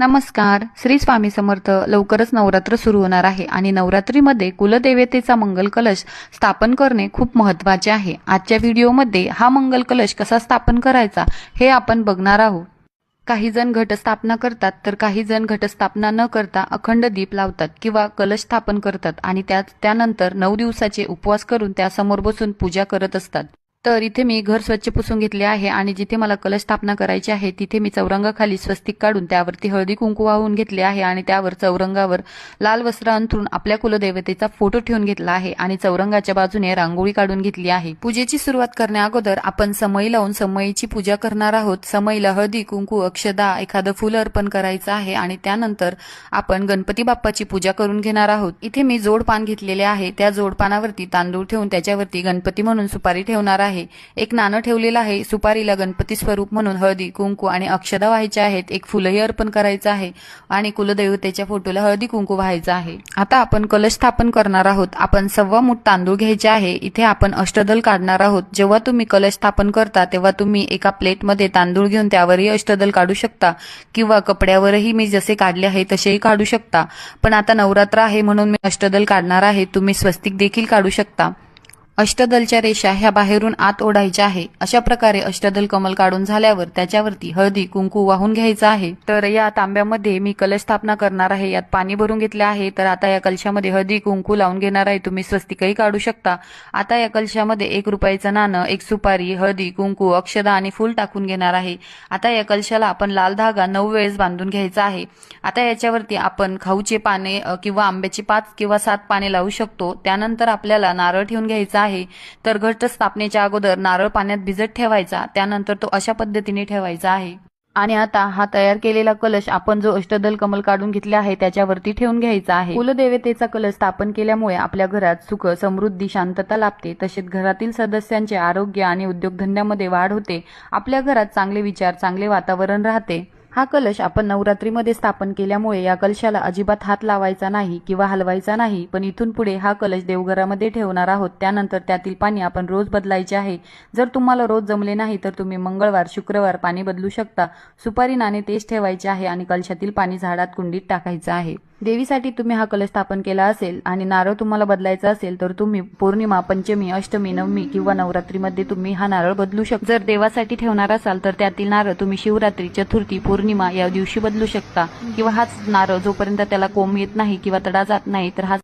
नमस्कार. श्री स्वामी समर्थ लवकरच नवरात्र सुरू होणार आहे आणि नवरात्रीमध्ये कुलदेवतेचा मंगल कलश स्थापन करणे खूप महत्त्वाचे आहे. आजच्या व्हिडिओमध्ये हा मंगल कलश कसा स्थापन करायचा हे आपण बघणार आहोत. काही जण घटस्थापना करतात तर काही जण घटस्थापना न करता अखंड दीप लावतात किंवा कलश स्थापन करतात आणि त्या त्यानंतर नऊ दिवसाचे उपवास करून त्यासमोर बसून पूजा करत असतात. तर इथे मी घर स्वच्छ पुसून घेतले आहे आणि जिथे मला कलश स्थापना करायची आहे तिथे मी चौरंगाखाली स्वस्तिक काढून त्यावरती हळदी कुंकू वाहून घेतले आहे आणि त्यावर चौरंगावर लाल वस्त्र अंथरून आपल्या कुलदेवतेचा फोटो ठेवून घेतला आहे आणि चौरंगाच्या बाजूने रांगोळी काढून घेतली आहे. पूजेची सुरुवात करण्या अगोदर आपण समई लावून समईची पूजा करणार आहोत. समईला हळदी कुंकू अक्षदा एखादं फुल अर्पण करायचं आहे आणि त्यानंतर आपण गणपती बाप्पाची पूजा करून घेणार आहोत. इथे मी जोडपान घेतलेले आहे. त्या जोडपानावरती तांदूळ ठेवून त्याच्यावरती गणपती म्हणून सुपारी ठेवणार आहे. एक नाणं ठेवलेलं आहे. सुपारीला गणपती स्वरूप म्हणून हळदी कुंकू आणि अक्षदा व्हायच्या आहेत. एक फुलही अर्पण करायचं आहे आणि कुलदेवतेच्या फोटोला हळदी कुंकू व्हायचं आहे. आता आपण कलश स्थापन करणार आहोत. आपण सव्वा मूठ तांदूळ घ्यायचे आहे. इथे आपण अष्टदल काढणार आहोत. जेव्हा तुम्ही कलश स्थापन करता तेव्हा तुम्ही एका प्लेटमध्ये तांदूळ घेऊन त्यावरही अष्टदल काढू शकता किंवा कपड्यावरही मी जसे काढले आहे तसेही काढू शकता. पण आता नवरात्र आहे म्हणून मी अष्टदल काढणार आहे. तुम्ही स्वस्तिक देखील काढू शकता. अष्टदलच्या रेषा ह्या बाहेरून आत ओढायच्या आहे. अशा प्रकारे अष्टदल कमल काढून झाल्यावर त्याच्यावरती हळदी कुंकू वाहून घ्यायचं आहे. तर या तांब्यामध्ये मी कलश स्थापना करणार आहे. यात पाणी भरून घेतले आहे. तर आता या कलशामध्ये हळदी कुंकू लावून घेणार आहे. तुम्ही स्वस्तिकही काढू शकता. आता या कलशामध्ये एक रुपयाचं नाणं एक सुपारी हळदी कुंकू अक्षदा आणि फूल टाकून घेणार आहे. आता या कलशाला आपण लाल धागा नऊ वेळेस बांधून घ्यायचा आहे. आता याच्यावरती आपण खाऊचे पाने किंवा आंब्याची पाच किंवा सात पाने लावू शकतो. त्यानंतर आपल्याला नारळ ठेवून घ्यायचा आहे. तर घट स्थापनेच्या अगोदर नारळ पाण्यात भिजत ठेवायचा त्यानंतर तो अशा पद्धतीने ठेवायचा आहे. आणि आता हा तयार केलेला कलश आपण जो अष्टदल कमल काढून घेतले आहे त्याच्यावरती ठेवून घ्यायचा आहे. कुलदेवतेचा कलश स्थापन केल्यामुळे आपल्या घरात सुख समृद्धी शांतता लाभते. तसेच घरातील सदस्यांचे आरोग्य आणि उद्योगधंद्यामध्ये वाढ होते. आपल्या घरात चांगले विचार चांगले वातावरण राहते. हा कलश आपण नवरात्रीमध्ये स्थापन केल्यामुळे या कलशाला अजिबात हात लावायचा नाही किंवा हलवायचा नाही. पण इथून पुढे हा कलश देवघरामध्ये ठेवणार आहोत. त्यानंतर त्यातील पाणी आपण रोज बदलायचे आहे. जर तुम्हाला रोज जमले नाही तर तुम्ही मंगळवार शुक्रवार पाणी बदलू शकता. सुपारी नाणे तेच ठेवायचे आहे आणि कलशातील पाणी झाडात कुंडीत टाकायचं आहे. देवीसाठी तुम्ही हा कलश स्थापन केला असेल आणि नारळ तुम्हाला बदलायचा असेल तर तुम्ही पौर्णिमा पंचमी अष्टमी नवमी किंवा नवरात्रीमध्ये तुम्ही हा नारळ बदलू शकता. जर देवासाठी ठेवणार असाल तर त्यातील नारळ तुम्ही शिवरात्री चतुर्थी पौर्णिमा या दिवशी बदलू शकता. किंवा हाच नारळ जोपर्यंत त्याला कोंब येत नाही किंवा तडा जात नाही तर हा